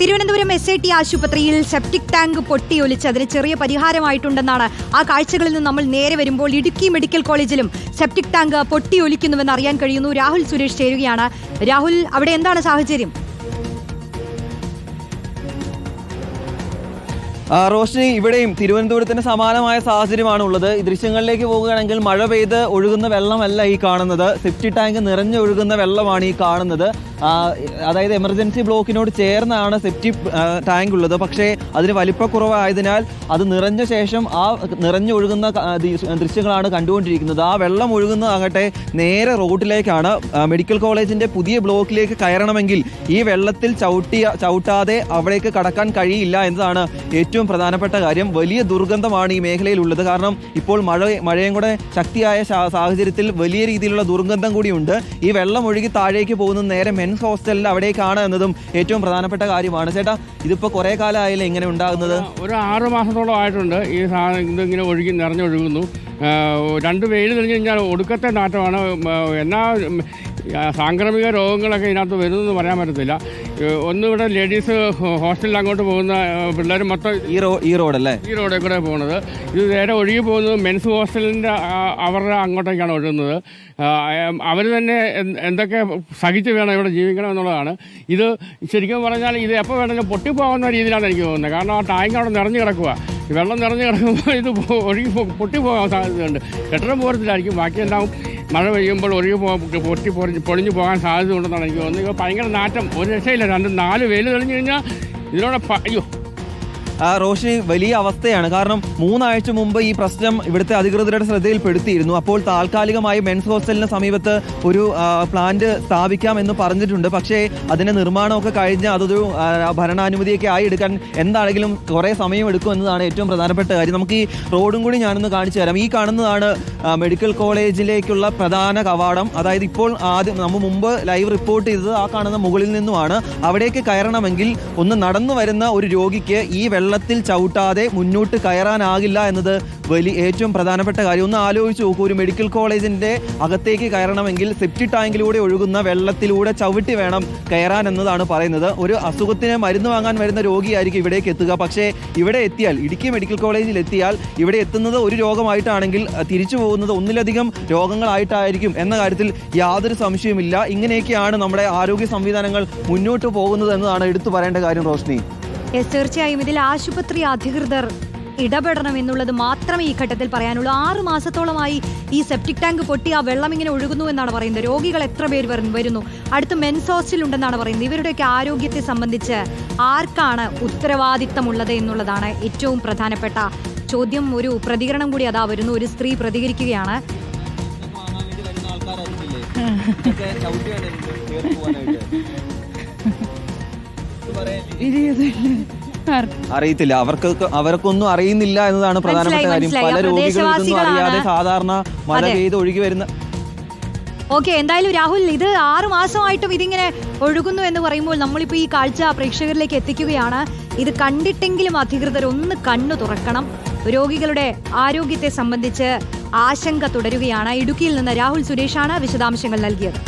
Thiruvananthapuram S I T ആശുപത്രിയിൽ septic tank പൊട്ടിയൊലിച്ച് അതിന് ചെറിയ പരിഹാരമായിട്ടുണ്ടെന്നാണ്. ആ കാഴ്ചകളിൽ നിന്ന് നമ്മൾ നേരെ വരുമ്പോൾ ഇടുക്കി മെഡിക്കൽ കോളേജിലും സെപ്റ്റിക് ടാങ്ക് പൊട്ടിയൊലിക്കുന്നുവെന്ന് അറിയാൻ കഴിയുന്നു രാഹുൽ സുരേഷ് ചേരുകയാണ്. രാഹുൽ അവിടെ എന്താണ് സാഹചര്യം? റോഷ്നി ഇവിടെയും തിരുവനന്തപുരത്തിന് സമാനമായ സാഹചര്യമാണ് ഉള്ളത് ഈ ദൃശ്യങ്ങളിലേക്ക് പോകുകയാണെങ്കിൽ മഴ പെയ്ത് ഒഴുകുന്ന വെള്ളമല്ല ഈ കാണുന്നത്. സെപ്റ്റി ടാങ്ക് നിറഞ്ഞൊഴുകുന്ന വെള്ളമാണ് ഈ കാണുന്നത്. അതായത് എമർജൻസി ബ്ലോക്കിനോട് ചേർന്നാണ് സെപ്റ്റി ടാങ്ക് ഉള്ളത് പക്ഷേ അതിന് വലിപ്പക്കുറവായതിനാൽ അത് നിറഞ്ഞ ശേഷം ആ നിറഞ്ഞൊഴുകുന്ന ദൃശ്യങ്ങളാണ് കണ്ടുകൊണ്ടിരിക്കുന്നത്. ആ വെള്ളം ഒഴുകുന്നതാകട്ടെ നേരെ റോഡിലേക്കാണ് മെഡിക്കൽ കോളേജിന്റെ പുതിയ ബ്ലോക്കിലേക്ക് കയറണമെങ്കിൽ ഈ വെള്ളത്തിൽ ചവിട്ടിയ ചവിട്ടാതെ അവിടേക്ക് കടക്കാൻ കഴിയില്ല എന്നതാണ് ഏറ്റവും പ്രധാനപ്പെട്ട കാര്യം. വലിയ ദുർഗന്ധമാണ് ഈ മേഖലയിൽ ഉള്ളത് കാരണം ഇപ്പോൾ മഴ മഴയും കൂടെ ശക്തിയായ സാഹചര്യത്തിൽ വലിയ രീതിയിലുള്ള ദുർഗന്ധം കൂടിയുണ്ട്. ഈ വെള്ളം ഒഴുകി താഴേക്ക് പോകുന്ന നേരെ മെൻസ് ഹോസ്റ്റലിൽ അവിടേക്കാണ് എന്നതും ഏറ്റവും പ്രധാനപ്പെട്ട കാര്യമാണ്. ചേട്ടാ ഇതിപ്പോൾ കുറേ കാലമായില്ലേ ഇങ്ങനെ ഉണ്ടാകുന്നത്? ഒരു ആറ് മാസത്തോളം ആയിട്ടുണ്ട്. ഈ സാധനം ഇതിങ്ങനെ ഒഴുകി നിറഞ്ഞൊഴുകുന്നു. രണ്ട് വെയിൽ തെളിഞ്ഞു കഴിഞ്ഞാൽ ഒടുക്കത്തെ നാറ്റമാണ്. എന്നാ സാംക്രമിക രോഗങ്ങളൊക്കെ ഇതിനകത്ത് വരുന്നതെന്ന് പറയാൻ പറ്റത്തില്ല. ഒന്ന് ഇവിടെ ലേഡീസ് ഹോസ്റ്റലിൽ അങ്ങോട്ട് പോകുന്ന പിള്ളേർ മൊത്തം ഈ റോ ഈ റോഡല്ലേ? ഈ റോഡിൽ കൂടെ പോകുന്നത് ഇത് നേരെ ഒഴുകി പോകുന്നത് മെൻസ് ഹോസ്റ്റലിന്റെ അവരുടെ അങ്ങോട്ടേക്കാണ് ഒഴുകുന്നത്. അവർ തന്നെ എന്തൊക്കെ സഹിച്ച് വേണം ഇവിടെ ജീവിക്കണം എന്നുള്ളതാണ്. ഇത് ശരിക്കും പറഞ്ഞാൽ ഇത് എപ്പോൾ വേണമെങ്കിലും പൊട്ടിപ്പോകുന്ന രീതിയിലാണ് എനിക്ക് തോന്നുന്നത്. കാരണം ആ ടാങ്ക് അവിടെ നിറഞ്ഞു കിടക്കുക വെള്ളം നിറഞ്ഞു കിടക്കുമ്പോൾ ഇത് ഒഴുകി പൊട്ടിപ്പോകാൻ സാധ്യതയുണ്ട്. കെട്ടിടം പോരത്തിലായിരിക്കും. ബാക്കിയെല്ലാം മഴ പെയ്യുമ്പോൾ ഒഴുകി പൊട്ടി പൊളിഞ്ഞ് പൊളിഞ്ഞു പോകാൻ സാധ്യത ഉണ്ടെന്നാണ് എനിക്ക് തോന്നുന്നത്. ഭയങ്കര നാറ്റം. ഒരു രക്ഷയില്ല. രണ്ട് നാല് വെയിൽ തെളിഞ്ഞു കഴിഞ്ഞാൽ ഇതിലൂടെ അയ്യോ. റോഷിനി വലിയ അവസ്ഥയാണ്. കാരണം മൂന്നാഴ്ച മുമ്പ് ഈ പ്രശ്നം ഇവിടുത്തെ അധികൃതരുടെ ശ്രദ്ധയിൽപ്പെടുത്തിയിരുന്നു. അപ്പോൾ താൽക്കാലികമായി മെൻസ് ഹോസ്റ്റലിന് സമീപത്ത് ഒരു പ്ലാന്റ് സ്ഥാപിക്കാം എന്ന് പറഞ്ഞിട്ടുണ്ട്. പക്ഷേ അതിന്റെ നിർമ്മാണമൊക്കെ കഴിഞ്ഞ് അതൊരു ഭരണാനുമതിയൊക്കെ ആയി എടുക്കാൻ എന്താണെങ്കിലും കുറേ സമയം എടുക്കും എന്നതാണ് ഏറ്റവും പ്രധാനപ്പെട്ട കാര്യം. നമുക്ക് ഈ റോഡും കൂടി ഞാനൊന്ന് കാണിച്ചു തരാം. ഈ കാണുന്നതാണ് മെഡിക്കൽ കോളേജിലേക്കുള്ള പ്രധാന കവാടം. അതായത് ഇപ്പോൾ ആദ്യം നമ്മൾ മുമ്പ് ലൈവ് റിപ്പോർട്ട് ചെയ്തത് ആ കാണുന്ന മുകളിൽ നിന്നുമാണ്. അവിടേക്ക് കയറണമെങ്കിൽ ഒന്ന് നടന്നു വരുന്ന ഒരു രോഗിക്ക് ഈ വെള്ളത്തിൽ ചവിട്ടാതെ മുന്നോട്ട് കയറാനാകില്ല എന്നത് വലിയ ഏറ്റവും പ്രധാനപ്പെട്ട കാര്യം. ഒന്ന് ആലോചിച്ച് നോക്കൂ ഒരു മെഡിക്കൽ കോളേജിന്റെ അകത്തേക്ക് കയറണമെങ്കിൽ സെപ്റ്റി ടാങ്കിലൂടെ ഒഴുകുന്ന വെള്ളത്തിലൂടെ ചവിട്ടി വേണം കയറാൻ എന്നതാണ് പറയുന്നത്. ഒരു അസുഖത്തിന് മരുന്ന് വാങ്ങാൻ വരുന്ന രോഗിയായിരിക്കും ഇവിടേക്ക് എത്തുക. പക്ഷേ ഇവിടെ എത്തിയാൽ ഇടുക്കി മെഡിക്കൽ കോളേജിൽ എത്തിയാൽ ഇവിടെ എത്തുന്നത് ഒരു രോഗമായിട്ടാണെങ്കിൽ തിരിച്ചു പോകുന്നത് ഒന്നിലധികം രോഗങ്ങളായിട്ടായിരിക്കും എന്ന കാര്യത്തിൽ യാതൊരു സംശയവുമില്ല. ഇങ്ങനെയൊക്കെയാണ് നമ്മുടെ ആരോഗ്യ സംവിധാനങ്ങൾ മുന്നോട്ട് പോകുന്നത് എന്നതാണ് എടുത്തു പറയേണ്ട കാര്യം റോഷ്നി. യെസ് തീർച്ചയായും ഇതിൽ ആശുപത്രി അധികൃതർ ഇടപെടണം എന്നുള്ളത് മാത്രമേ ഈ ഘട്ടത്തിൽ പറയാനുള്ളൂ. ആറു മാസത്തോളമായി ഈ സെപ്റ്റിക് ടാങ്ക് പൊട്ടി ആ വെള്ളം ഇങ്ങനെ ഒഴുകുന്നു എന്നാണ് പറയുന്നത്. രോഗികൾ എത്ര പേര് വരുന്നു? അടുത്ത് മെൻസ് ഹോസ്റ്റൽ ഉണ്ടെന്നാണ് പറയുന്നത്. ഇവരുടെയൊക്കെ ആരോഗ്യത്തെ സംബന്ധിച്ച് ആർക്കാണ് ഉത്തരവാദിത്തമുള്ളത് എന്നുള്ളതാണ് ഏറ്റവും പ്രധാനപ്പെട്ട ചോദ്യം. ഒരു പ്രതികരണം കൂടി അതാ വരുന്നു. ഒരു സ്ത്രീ പ്രതികരിക്കുകയാണ്. അറിയത്തില്ല. അവർക്ക് അവർക്കൊന്നും അറിയുന്നില്ല എന്നതാണ് പ്രധാനപ്പെട്ട കാര്യം. പല. രോഗികളും അറിയാതെ സാധാരണ മഴ. പെയ്ത് ഒഴുകി വരുന്ന ഓക്കെ എന്തായാലും രാഹുൽ ഇത് ആറു മാസമായിട്ടും ഇതിങ്ങനെ ഒഴുകുന്നു എന്ന് പറയുമ്പോൾ നമ്മളിപ്പോൾ ഈ കാഴ്ച പ്രേക്ഷകരിലേക്ക് എത്തിക്കുകയാണ്. ഇത് കണ്ടിട്ടെങ്കിലും അധികൃതർ ഒന്ന് കണ്ണു തുറക്കണം. രോഗികളുടെ ആരോഗ്യത്തെ സംബന്ധിച്ച് ആശങ്ക തുടരുകയാണ്. ഇടുക്കിയിൽ നിന്ന് രാഹുൽ സുരേഷാണ് വിശദാംശങ്ങൾ നൽകിയത്.